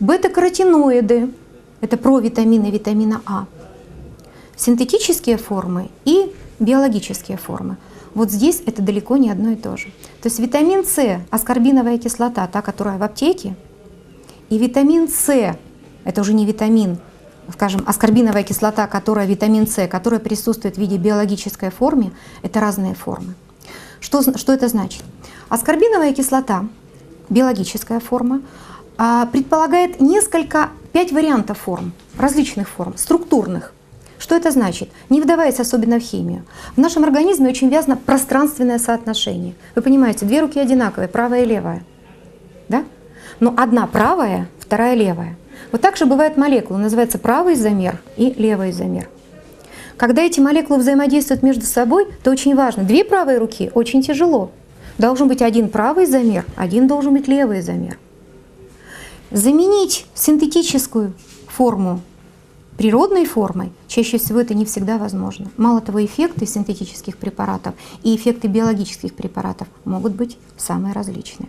бета-каротиноиды, это провитамины витамина А, синтетические формы и биологические формы. Вот здесь это далеко не одно и то же. То есть витамин С, аскорбиновая кислота, та, которая в аптеке, и витамин С, это уже не витамин, скажем, аскорбиновая кислота, которая витамин С, которая присутствует в виде биологической формы, это разные формы. Что, что это значит? Аскорбиновая кислота, биологическая форма, предполагает несколько, пять вариантов форм, различных форм, структурных. Что это значит? Не вдаваясь особенно в химию. В нашем организме очень вязано пространственное соотношение. Вы понимаете, две руки одинаковые, правая и левая. Да? Но одна правая, вторая левая. Вот так же бывает молекулы, называется правый изомер и левый изомер. Когда эти молекулы взаимодействуют между собой, то очень важно. Две правые руки очень тяжело. Должен быть один правый изомер, один должен быть левый изомер. Заменить синтетическую форму природной формой, чаще всего это не всегда возможно. Мало того, эффекты синтетических препаратов и эффекты биологических препаратов могут быть самые различные.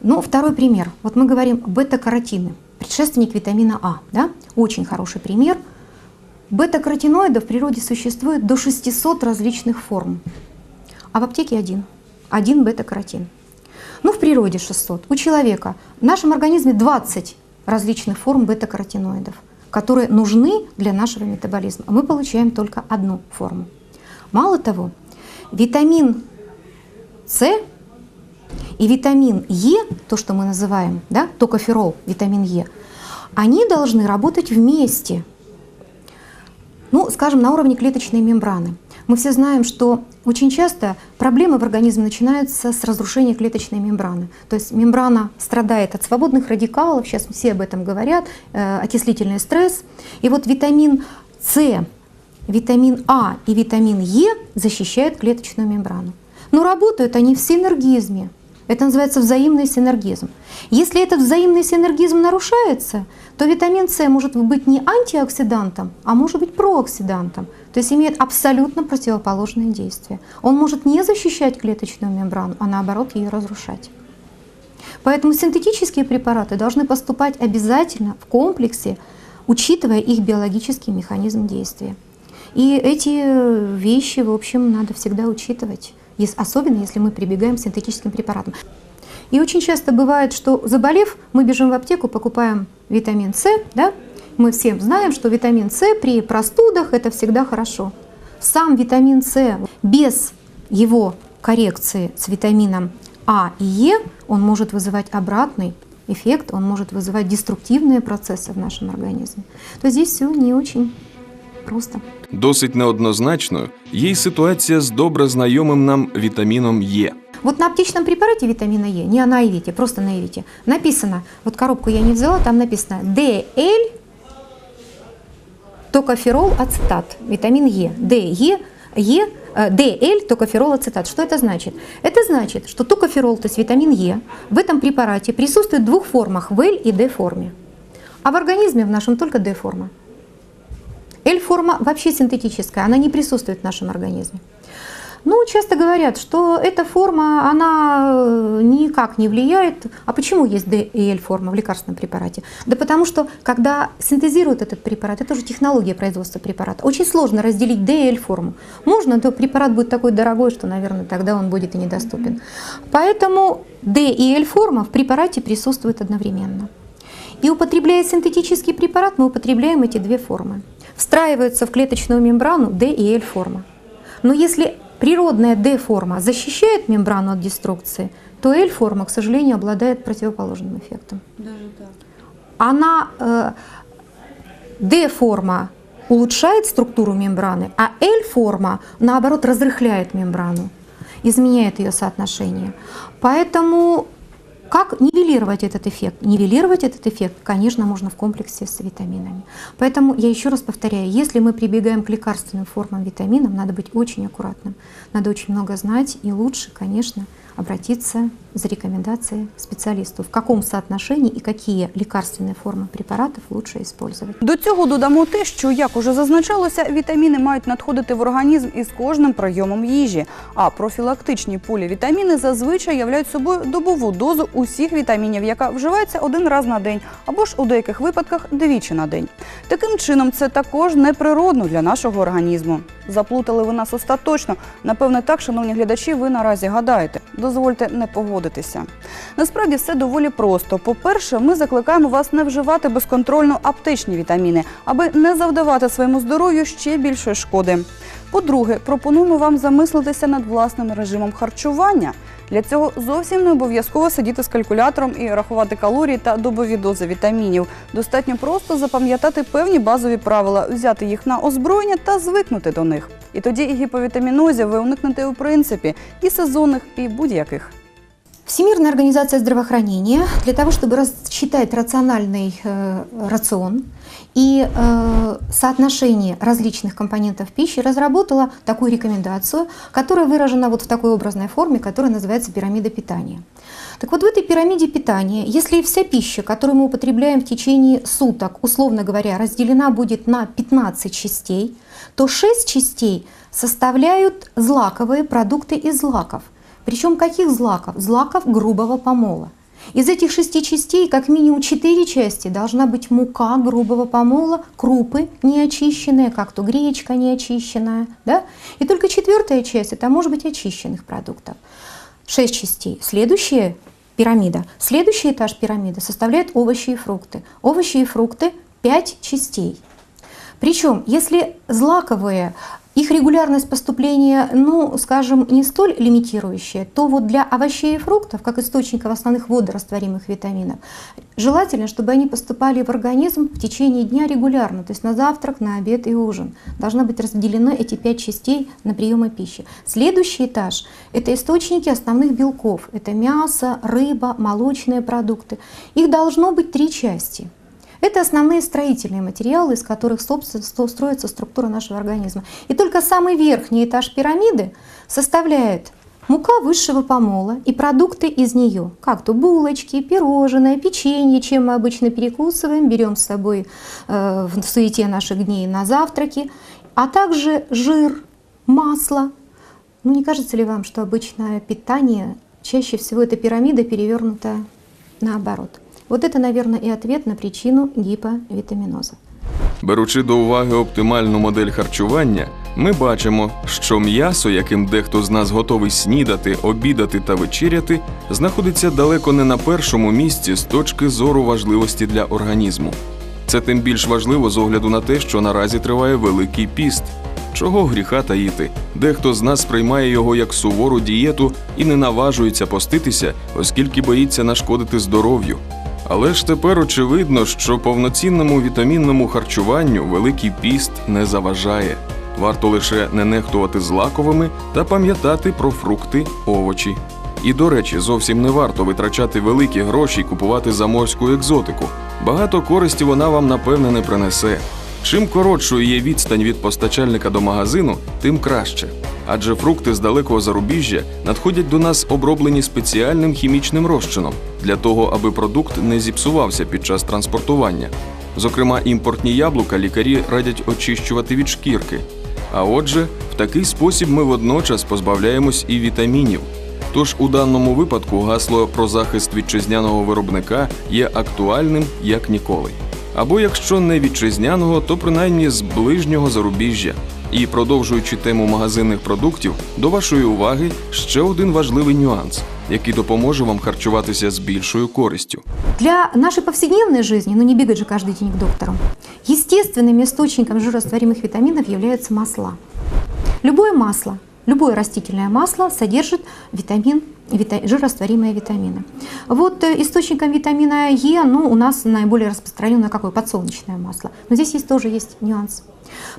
Ну, второй пример. Вот мы говорим бета-каротины, предшественник витамина А. Да? Очень хороший пример. Бета-каротиноидов в природе существует до 600 различных форм, а в аптеке один. Один бета-каротин. Ну, в природе 600. У человека в нашем организме 20 различных форм бета-каротиноидов, которые нужны для нашего метаболизма. Мы получаем только одну форму. Мало того, витамин С и витамин Е, то, что мы называем, да, токоферол, витамин Е, они должны работать вместе. Ну, скажем, на уровне клеточной мембраны. Мы все знаем, что очень часто проблемы в организме начинаются с разрушения клеточной мембраны. То есть мембрана страдает от свободных радикалов, сейчас все об этом говорят, э, окислительный стресс. И вот витамин С, витамин А и витамин Е защищают клеточную мембрану. Но работают они в синергизме. Это называется взаимный синергизм. Если этот взаимный синергизм нарушается, то витамин С может быть не антиоксидантом, а может быть прооксидантом, то есть имеет абсолютно противоположное действие. Он может не защищать клеточную мембрану, а наоборот ее разрушать. Поэтому синтетические препараты должны поступать обязательно в комплексе, учитывая их биологический механизм действия. И эти вещи, в общем, надо всегда учитывать особенно если мы прибегаем к синтетическим препаратам. И очень часто бывает, что заболев, мы бежим в аптеку, покупаем витамин С, да? Мы всем знаем, что витамин С при простудах это всегда хорошо. Сам витамин С без его коррекции с витамином А и Е, он может вызывать обратный эффект, он может вызывать деструктивные процессы в нашем организме. То здесь все не очень просто. Досить неоднозначною є й ситуація з добре знайомим нам вітаміном Е. Вот на аптечном препарате витамина Е, не на Айвите, просто на Айвите, написано, вот коробку я не взяла, там написано DL токоферол ацетат, витамин Е, DE, Е, DL токоферол ацетат. Что это значит? Это значит, что токоферол, то есть витамин Е, в этом препарате присутствует в двух формах, в L и D форме. А в организме в нашем только D форма. L-форма вообще синтетическая, она не присутствует в нашем организме. Ну, часто говорят, что эта форма, она э, никак не влияет. А почему есть D и L-форма в лекарственном препарате? Да потому что, когда синтезируют этот препарат, это уже технология производства препарата, очень сложно разделить D и L-форму. Можно, но препарат будет такой дорогой, что, наверное, тогда он будет и недоступен. Поэтому D и L-форма в препарате присутствуют одновременно. И употребляя синтетический препарат, мы употребляем эти две формы встраиваются в клеточную мембрану D и L форма. Но если природная D-форма защищает мембрану от деструкции, то L-форма, к сожалению, обладает противоположным эффектом. Даже так. Она, э, D-форма улучшает структуру мембраны, а L-форма, наоборот, разрыхляет мембрану, изменяет ее соотношение. Поэтому как нивелировать этот эффект? Нивелировать этот эффект, конечно, можно в комплексе с витаминами. Поэтому я еще раз повторяю, если мы прибегаем к лекарственным формам витаминов, надо быть очень аккуратным, надо очень много знать и лучше, конечно, обратиться за рекомендацией к специалисту, в каком соотношении и какие лекарственные формы препаратов лучше использовать. До цього додамо те, що, як уже зазначалося, вітаміни мають надходити в організм із кожним прийомом їжі. А профілактичні полівітаміни зазвичай являють собою добову дозу усіх вітамінів, яка вживається один раз на день, або ж у деяких випадках двічі на день. Таким чином, це також неприродно для нашого організму. Заплутали ви нас остаточно. Напевне, так, шановні глядачі, ви наразі гадаєте. Дозвольте не погодитися. Насправді все доволі просто. По-перше, ми закликаємо вас не вживати безконтрольно аптечні вітаміни, аби не завдавати своєму здоров'ю ще більшої шкоди. По-друге, пропонуємо вам замислитися над власним режимом харчування. Для цього зовсім не обов'язково сидіти з калькулятором і рахувати калорії та добові дози вітамінів. Достатньо просто запам'ятати певні базові правила, взяти їх на озброєння та звикнути до них. І тоді і гіповітамінозів ви уникнете у принципі і сезонних, і будь-яких. Всемирная организация здравоохранения для того, чтобы рассчитать рациональный э, рацион и э, соотношение различных компонентов пищи, разработала такую рекомендацию, которая выражена вот в такой образной форме, которая называется пирамида питания. Так вот в этой пирамиде питания, если вся пища, которую мы употребляем в течение суток, условно говоря, разделена будет на 15 частей, то 6 частей составляют злаковые продукты из злаков – причем каких злаков? Злаков грубого помола. Из этих шести частей как минимум четыре части должна быть мука грубого помола, крупы неочищенные, как то гречка неочищенная. Да? И только четвертая часть это может быть очищенных продуктов. Шесть частей. Следующая пирамида. Следующий этаж пирамиды составляет овощи и фрукты. Овощи и фрукты пять частей. Причем, если злаковые их регулярность поступления, ну, скажем, не столь лимитирующая, то вот для овощей и фруктов, как источников основных водорастворимых витаминов, желательно, чтобы они поступали в организм в течение дня регулярно, то есть на завтрак, на обед и ужин. Должны быть разделены эти пять частей на приемы пищи. Следующий этаж – это источники основных белков. Это мясо, рыба, молочные продукты. Их должно быть три части – это основные строительные материалы, из которых собственно, строится структура нашего организма. И только самый верхний этаж пирамиды составляет мука высшего помола и продукты из нее, как то булочки, пирожные, печенье, чем мы обычно перекусываем, берем с собой э, в суете наших дней на завтраки, а также жир, масло. Ну не кажется ли вам, что обычное питание, чаще всего эта пирамида перевернута наоборот? Вот это, наверное, и ответ на причину гиповитаминоза. Беручи до уваги оптимальну модель харчування, ми бачимо, що м'ясо, яким дехто з нас готовий снідати, обідати та вечеряти, знаходиться далеко не на першому місці з точки зору важливості для організму. Це тим більш важливо з огляду на те, що наразі триває великий піст. Чого гріха таїти? Дехто з нас сприймає його як сувору дієту і не наважується поститися, оскільки боїться нашкодити здоров'ю. Але ж тепер очевидно, що повноцінному вітамінному харчуванню Великий піст не заважає. Варто лише не нехтувати злаковими та пам'ятати про фрукти, овочі. І до речі, зовсім не варто витрачати великі гроші і купувати заморську екзотику. Багато користі вона вам напевне не принесе. Чим коротшою є відстань від постачальника до магазину, тим краще. Адже фрукти з далекого зарубіжжя надходять до нас оброблені спеціальним хімічним розчином для того, аби продукт не зіпсувався під час транспортування. Зокрема, імпортні яблука лікарі радять очищувати від шкірки. А отже, в такий спосіб ми водночас позбавляємось і вітамінів. Тож у даному випадку гасло про захист вітчизняного виробника є актуальним як ніколи Або якщо не вітчизняного, то принаймні з ближнього зарубіжжя. І продовжуючи тему магазинних продуктів, до вашої уваги ще один важливий нюанс, який допоможе вам харчуватися з більшою користю. Для нашей повседневной жизни, ну не бегать же каждый день к доктору, естественным источником жирорастворимых витаминов являются масла. Любое масло, любое растительное масло содержит витамин вита- жирорастворимые витамины. Вот э, источником витамина Е ну, у нас наиболее распространенное какое? Подсолнечное масло. Но здесь есть тоже есть нюанс.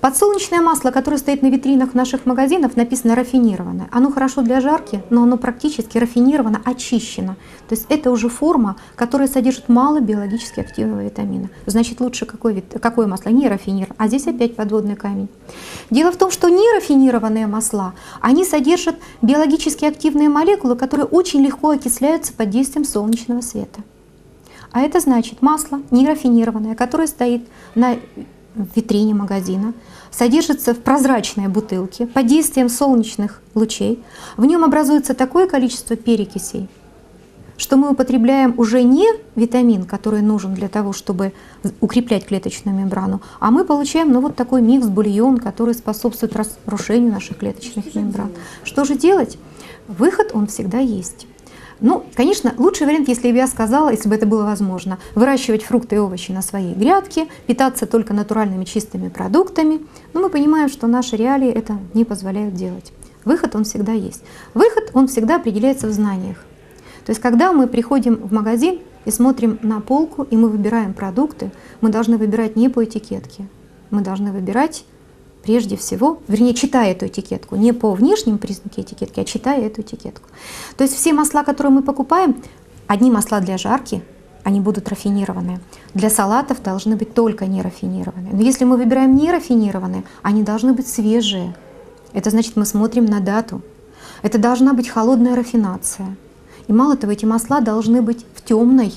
Подсолнечное масло, которое стоит на витринах наших магазинов, написано рафинированное. Оно хорошо для жарки, но оно практически рафинировано, очищено. То есть это уже форма, которая содержит мало биологически активного витамина. Значит, лучше какое, вит- какое масло? Не рафинированное. А здесь опять подводный камень. Дело в том, что нерафинированные масла, они содержат биологически активные молекулы, которые очень легко окисляются под действием солнечного света. А это значит масло нерафинированное, которое стоит на витрине магазина, содержится в прозрачной бутылке под действием солнечных лучей. В нем образуется такое количество перекисей, что мы употребляем уже не витамин, который нужен для того, чтобы укреплять клеточную мембрану, а мы получаем ну, вот такой микс-бульон, который способствует разрушению наших клеточных мембран. Что же делать? Выход он всегда есть. Ну, конечно, лучший вариант, если бы я сказала, если бы это было возможно, выращивать фрукты и овощи на своей грядке, питаться только натуральными чистыми продуктами. Но мы понимаем, что наши реалии это не позволяют делать. Выход он всегда есть. Выход он всегда определяется в знаниях. То есть, когда мы приходим в магазин и смотрим на полку, и мы выбираем продукты, мы должны выбирать не по этикетке. Мы должны выбирать прежде всего, вернее, читая эту этикетку, не по внешним признакам этикетки, а читая эту этикетку. То есть все масла, которые мы покупаем, одни масла для жарки, они будут рафинированные. Для салатов должны быть только нерафинированные. Но если мы выбираем нерафинированные, они должны быть свежие. Это значит, мы смотрим на дату. Это должна быть холодная рафинация. И мало того, эти масла должны быть в темной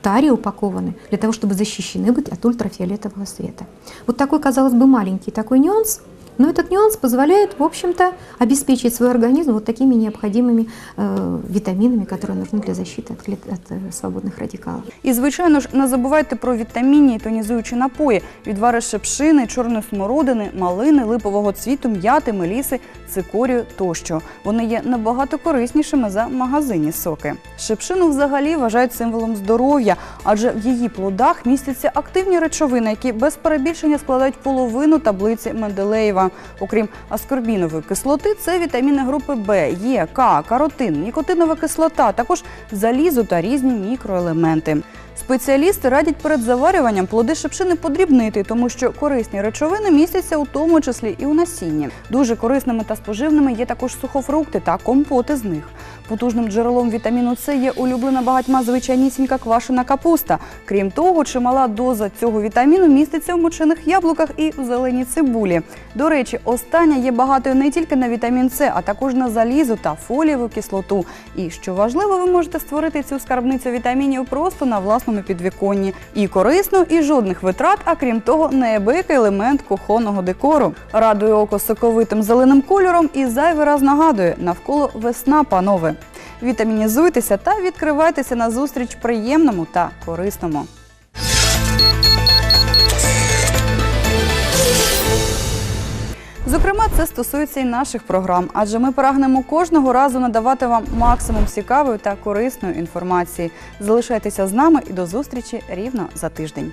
таре упакованы для того, чтобы защищены быть от ультрафиолетового света. Вот такой, казалось бы, маленький такой нюанс, но этот нюанс позволяет, в общем-то, обеспечить свой организм вот такими необходимыми э, витаминами, которые нужны для защиты от, клет- от э, свободных радикалов. І, звичайно ж, не забувайте про вітамінні і тонізуючі напої, відвари шепшини, чорної смородини, малини, липового цвіту, м'яти, меліси, цикорію тощо. Вони є набагато кориснішими за магазинні соки. Шепшину взагалі вважають символом здоров'я, адже в її плодах містяться активні речовини, які без перебільшення складають половину таблиці Менделеєва. Окрім аскорбінової кислоти, це вітаміни групи Б, Е, К, каротин, нікотинова кислота, а також залізо та різні мікроелементи. Спеціалісти радять перед заварюванням плоди шипшини подрібнити, тому що корисні речовини містяться у тому числі і у насінні. Дуже корисними та споживними є також сухофрукти та компоти з них. Потужним джерелом вітаміну С є улюблена багатьма звичайнісінька квашена капуста. Крім того, чимала доза цього вітаміну міститься в мочених яблуках і в зеленій цибулі. До речі, остання є багатою не тільки на вітамін С, а також на залізо та фолієву кислоту. І що важливо, ви можете створити цю скарбницю вітамінів просто на власному підвіконні. І корисно, і жодних витрат, а крім того, неабиякий елемент кухонного декору. Радує око соковитим зеленим кольором і зайвий раз нагадує навколо весна, панове. Вітамінізуйтеся та відкривайтеся на зустріч приємному та корисному. Зокрема, це стосується і наших програм, адже ми прагнемо кожного разу надавати вам максимум цікавої та корисної інформації. Залишайтеся з нами і до зустрічі рівно за тиждень.